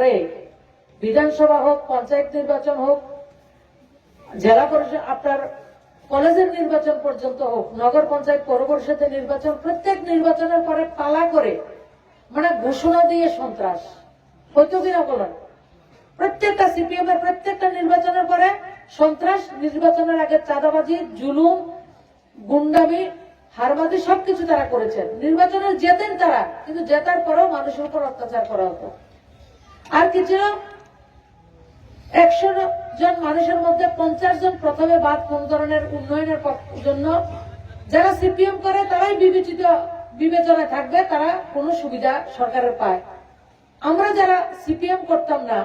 পরে বিধানসভা হোক, পঞ্চায়েত নির্বাচন হোক, জেলা পরিষদ, আপনার কলেজের নির্বাচন পর্যন্ত হোক, নগর পঞ্চায়েত পৌর নির্বাচন, প্রত্যেক নির্বাচনের পরে পালা করে মানে ঘোষণা দিয়ে সন্ত্রাস। হয়তো কিনা বলেন? প্রত্যেকটা সিপিএম এর প্রত্যেকটা নির্বাচনের পরে সন্ত্রাস, নির্বাচনের আগে চাঁদাবাজি, জুলুম, গুন্ডামি, হারবাজি সবকিছু তারা করেছেন। নির্বাচনে জেতেন তারা, কিন্তু জেতার পরেও মানুষের উপর অত্যাচার করা হতো। আর কিছু একশো জন মানুষের মধ্যে পঞ্চাশ জন প্রথমে বাদ কোন ধরনের উন্নয়নের জন্য। যারা সিপিএম করে, তারাই বিবেচিত বিবেচনায় থাকবে, তারা কোনো সুবিধা সরকারের পায়। আমরা যারা সিপিএম করতাম না,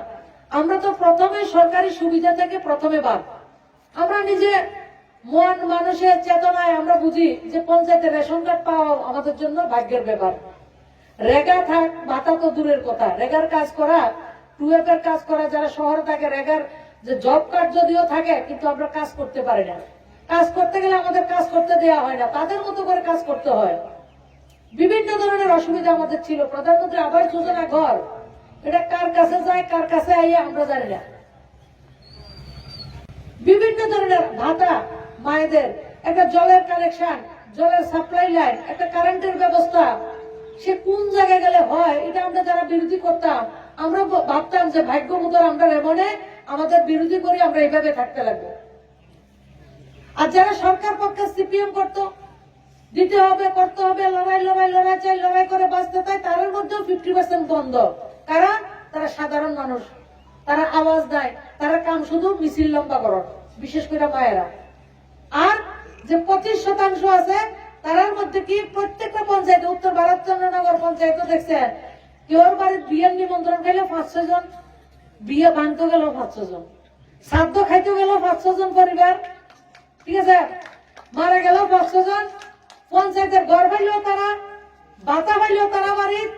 আমরা তো প্রথমে সরকারি সুবিধা থেকে প্রথমে বাদ। আমরা নিজে মন মানুষের চেতনায় আমরা বুঝি যে পঞ্চায়েতের রেশন কার্ড পাওয়া আমাদের জন্য ভাগ্যের ব্যাপার। রেগা থাক ভাতা তো দূরের কথা। রেগার কাজ করা টুয়েফ এর কাজ করা, যারা শহরে থাকে, রেগার যে জব কার্ড যদিও থাকে, কিন্তু আমরা কাজ করতে পারি না। কাজ করতে গেলে আমাদের কাজ করতে দেওয়া হয় না। তাদের মতো করে কাজ করতে হয়। বিভিন্ন ধরনের অসুবিধা আমাদের ছিল। প্রধানমন্ত্রী আবাস যোজনা ঘর, এটা কার কাছে যায়, কার কাছে আইয়া আমরা জানি না। বিভিন্ন ধরনের ভাতা মায়েদের, একটা জলের কানেকশন জলের সাপ্লাই লাইন একটা কারেন্টের ব্যবস্থা। সে কোন জায়গায় গেলে হয়, এটা আমরা যারা বিরোধী করতাম আমরা ভাবতাম যে ভাগ্য মতো আমরা এমনে আমাদের বিরোধী করি আমরা এইভাবে থাকতে লাগবো। আর যারা সরকার পক্ষে সিপিএম করতো, দিতে হবে, করতে হবে, লড়াই লড়াই লড়াই চাই, লড়াই করে বাঁচতে চাই, তাদের মধ্যেও ফিফটি পার্সেন্ট বন্ধ। কারণ তারা সাধারণ মানুষ, তারা আওয়াজ দেয়, তারা কাম শুধু মিছিল লম্বা করো বিশেষ করে মায়েরা। আর যে পঁচিশ শতাংশ আছে তার মধ্যে কি প্রত্যেকটা পঞ্চায়েতে, উত্তর ভারতচন্দ্রনগর পঞ্চায়েত দেখছেন? কেউর বাড়ির বিয়ের নিমন্ত্রণ খাইলে পাঁচশো জন? বিয়ে ভাঙতে গেল পাঁচশো জন। শ্রাদ্ধ খাইতে গেল পাঁচশো জন পরিবার। ঠিক আছে? মারা গেল পাঁচশো জন। পঞ্চায়েতের ঘর পাইলেও তারা, বাতা পাইলেও তারা বাড়ির।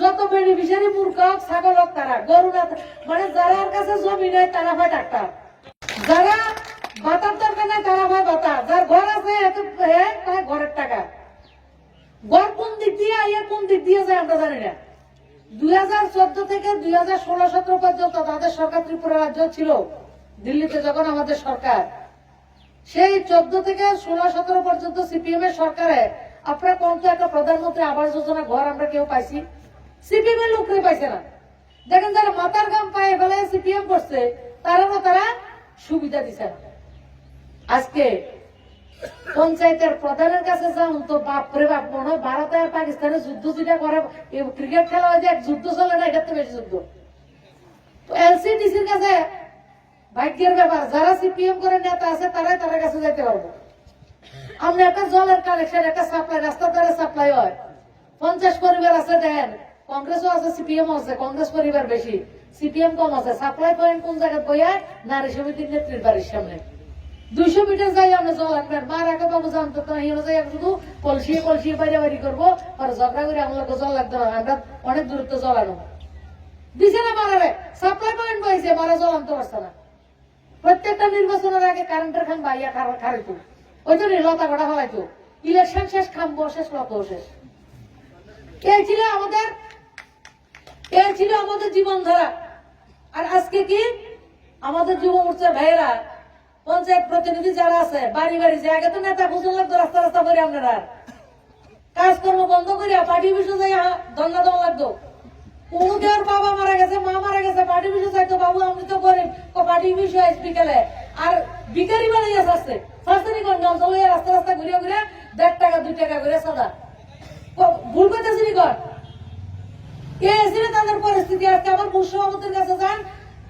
যত বেনিফিশিয়ারি মূর্খ হোক ছাগল হোক তারা, গরু না মানে যারা কাছে জমি নেই, তারা হয় ডাক্তার। যারা বাতার দরকার তারা হয় বাতা যার ঘর আছে, এত তার ঘরের টাকা। ঘর কোন দিক কোন দিক দিয়ে আমরা জানি দুই হাজার চোদ্দ থেকে দুই হাজার ষোলো সতেরো পর্যন্ত তাদের সরকার ত্রিপুরা রাজ্য ছিল। দিল্লিতে যখন আমাদের সরকার। সেই চোদ্দ থেকে ষোলো সতেরো পর্যন্ত সিপিএম সরকারে আপনারা কোন একটা প্রধানমন্ত্রী আবাস যোজনা ঘর আমরা কেউ পাইছি। সিপিএম এর লোকরে পাইছে না। দেখেন যারা মাথার গাম পায়ে ফেলে সিপিএম করছে তারাও তারা সুবিধা দিছে না। আজকে পঞ্চায়েতের প্রধানের কাছে যাও, তো বাপরে বাপ, মনে হয় ভারত আর পাকিস্তানের যুদ্ধ যেটা করে ক্রিকেট খেলা হয় যে যুদ্ধ চলে না, এটার তো বেশি যুদ্ধ। তো এলসিডিসির কাছে ভাগ্যের ব্যাপার, যারা সিপিএম করে নেতা আছে, তারাই তাদের কাছে যেতে পারব। আমরা একটা জলের কালেকশন একটা সাপ্লাই রাস্তার দ্বারা সাপ্লাই হয়। পঞ্চাশ পরিবার আছে, দেন, কংগ্রেসও আছে সিপিএম আছে, কংগ্রেস পরিবার বেশি সিপিএম কম আছে সাপ্লাই পয়েন্ট কোন জায়গায় বইয়া নারী সমিতির নেত্রীর বাড়ির সামনে। দুইশো মিটার যাই আমরা জল আনবেন মার আগে বাবু জানতো তো হিরো যাই শুধু কলসিয়ে কলসিয়ে বাইরে বাড়ি করব, আর ঝগড়া করে আমাদের জল লাগতো না, আমরা অনেক দূরত্ব জল আনো। দিছে না মারারে সাপ্লাই পয়েন্ট বইছে, মারা জল আনতে পারছে না। প্রত্যেকটা নির্বাচনের আগে কারেন্টের খান বাইয়া খারিত ওই জন্য লতা কটা হলাইতো ইলেকশন শেষ, খাম্ব শেষ লত শেষ। এই ছিল আমাদের? এই ছিল আমাদের জীবনধারা? আর আজকে কি? আমাদের যুব মোর্চার ভাইয়েরা পঞ্চায়েত প্রতিনিধি যারা আছে, বাড়ি বাড়ি যে আগে তো নেতা খুঁজে লাগতো, রাস্তা রাস্তা করে আপনারা। কাজকর্ম বন্ধ করিয়া পার্টি বিষয় যাই দন্ডা দম লাগতো। কোনো কেউর বাবা মারা গেছে, মা মারা গেছে, পার্টি বিষয় চাইতো বাবু আমি তো গরিব ও পার্টি বিষয় বিকেলে। আর বিকারি বানিয়ে গেছে আসছে ফার্স্টানি কোন গাম চলে রাস্তা রাস্তা ঘুরে ঘুরে দেড় টাকা, দুই টাকা করে সাদা। ভুল করতেছি নি কর? কে এসেছিলেন তাদের পরিস্থিতি? আজকে আমার মুখ্যমন্ত্রীর কাছে যান,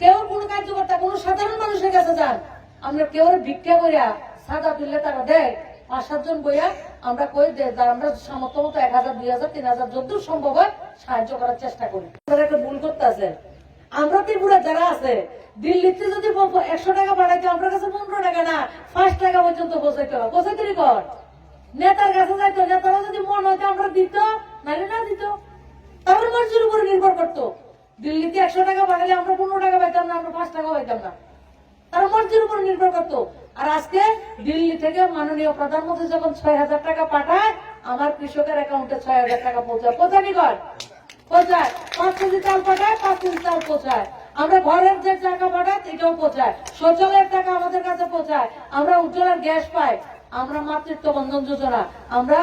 কেউ কোন কার্যকর্তা, কোন সাধারণ মানুষের কাছে যান। আমরা কেউ ভিক্ষা করিয়া সাদা তুললে তারা দেয়। পাঁচ সাতজন বইয়া আমরা কই আমরা সামর্থ্য মতো এক হাজার, দুই হাজার, তিন হাজার যদ্দূর সম্ভব হয় সাহায্য করার চেষ্টা করি। আপনারা একটা ভুল করতেছেন আমরা ত্রিপুরা যারা আছে, দিল্লিতে যদি একশো টাকা পাঠাইতে আমার কাছে পনেরো টাকা না, পাঁচ টাকা পর্যন্ত পৌঁছাইতে হবে। পৌঁছাইতে কর? নেতার কাছে যাইতো, নেতারা যদি মন হইতো আমরা দিত, নাহলে না দিত। তারপর মর্জির উপর নির্ভর করতো। দিল্লিতে একশো টাকা পাঠালে আমরা পনেরো টাকা পাইতাম না, আমরা পাঁচ টাকা পাইতাম না। তারা মর্জির উপর নির্ভর করতো। আর আজকে দিল্লি থেকে মাননীয় প্রধানমন্ত্রী যখন ছয় হাজার টাকা পাঠায়, আমার কৃষকের অ্যাকাউন্টে ছয় হাজার টাকা পৌঁছায়। পৌঁছানি কর? পচায় পাঁচ কেজি চাল পাঠায়, পাঁচ কেজি চাল পচায় আমরা ঘরের যে টাকা পাঠাই এটাও পচায় শৌচালয়ের টাকা আমাদের কাছে পৌঁছায়। আমরা উজ্জ্বলের গ্যাস পাই। আমরা মাতৃত্ব বন্ধন যোজনা। আমরা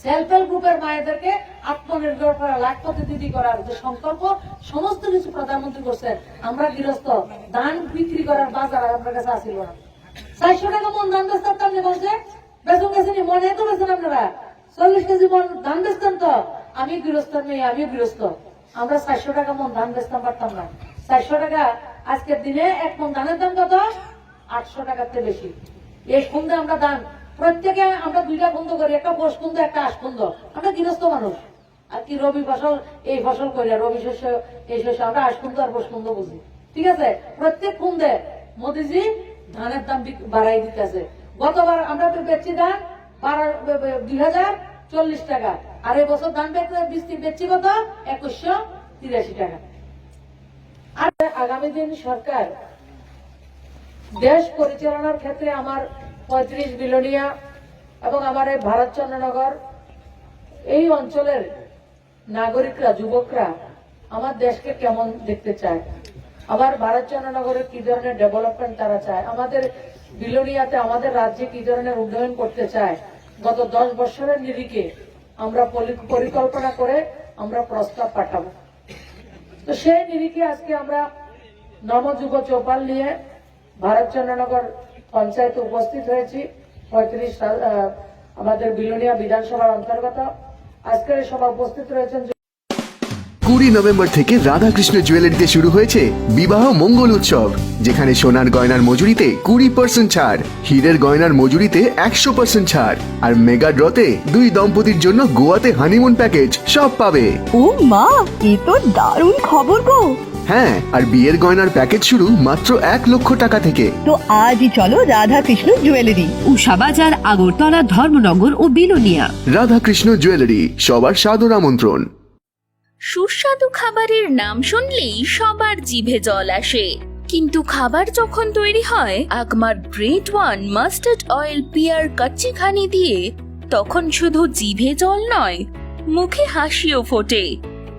সেলফ হেল্প গ্রুপের মায়েদেরকে আত্মনির্ভর করা, লাখপতি দিদি করার যে সংকল্প, সমস্ত কিছু প্রধানমন্ত্রী করছেন। আমরা গৃহস্থ, ধান বিক্রি করার বাজার আপনার কাছে আসিল না। চারশো টাকা মন ধান বেচতাম তাহলে বলছে। বেতন গেছেনি মনে তো বেছেন আপনারা। চল্লিশ কেজি মন ধান বেচতেন তো। আমি গৃহস্থ মেয়ে আমিও গৃহস্থ। আমরা চারশো টাকা মন ধান বেচতাম, পারতাম না। চারশো টাকা আজকের দিনে এক মন ধানের দাম কত? আটশো টাকার বেশি। এই খুন্দে আমরা দান প্রত্যেকে আমরা দুইটা খুন্দ করি, একটা খুন্দ একটা আশ খুন্দ আমরা গৃহস্থ মানুষ। আর কি রবি ফসল, এই ফসল করি, আর রবি শস্য, এই শস্য, আমরা আশ খুন্দ আর খুন্দ বুঝি। ঠিক আছে? প্রত্যেক খুন্দে মোদিজি ধানের দাম বাড়াই দিতেছে। গতবার আমরা তো বেচছি ধান দুই হাজার চল্লিশ টাকা। আর এই বছর ধান বৃষ্টি বেচছি কত? একুশশো তিরাশি টাকা। আর আগামী দিন সরকার দেশ পরিচালনার ক্ষেত্রে আমার পঁয়ত্রিশ বিলোনিয়া এবং আমার এই ভারতচন্দ্রনগর এই অঞ্চলের নাগরিকরা, যুবকরা আমার দেশকে কেমন দেখতে চায়? আমার ভারতচন্দ্রনগরের কি ধরনের ডেভেলপমেন্ট তারা চায়? আমাদের বিলোনিয়াতে আমাদের রাজ্যে কি ধরনের উন্নয়ন করতে চায়? গত দশ বছরের নিরিখে আমরা পরিকল্পনা করে আমরা প্রস্তাব পাঠাবো। তো সেই নিরিখে আজকে আমরা নবযুব চৌপাল নিয়ে ভারতচন্দ্রনগর পঞ্চায়েতে উপস্থিত হয়েছি। পঁয়ত্রিশ আমাদের বিলোনিয়া বিধানসভার অন্তর্গত। আজকের সভা উপস্থিত রয়েছেন কুড়ি নভেম্বর থেকে রাধাকৃষ্ণ জুয়েলারিতে শুরু হয়েছে বিবাহ মঙ্গল উৎসব যেখানে সোনার গয়নার মজুরিতে কুড়ি পার্সেন্ট ছাড় হীরের গয়নার মজুরিতে একশো পার্সেন্ট ছাড় আর মেগা ড্রতে দুই দম্পতির জন্য গোয়াতে হানিমুন প্যাকেজ সব পাবে। ও মা এ তো দারুণ খবর গো। হ্যাঁ আর বিয়ের গয়নার প্যাকেজ শুরু মাত্র এক লক্ষ টাকা থেকে। তো আজই চলো রাধা কৃষ্ণ জুয়েলারি। উষা বাজার আগরতলা ধর্মনগর ও বিলোনিয়া। রাধাকৃষ্ণ জুয়েলারি সবার সাদর আমন্ত্রণ। সুস্বাদু খাবারের নাম শুনলেই সবার জিভে জল আসে। কিন্তু খাবার যখন তৈরি হয় Agmark Great One mustard oil Pear kachchi ghani দিয়ে তখন শুধু জিভে জল নয় মুখে হাসিও ফোটে।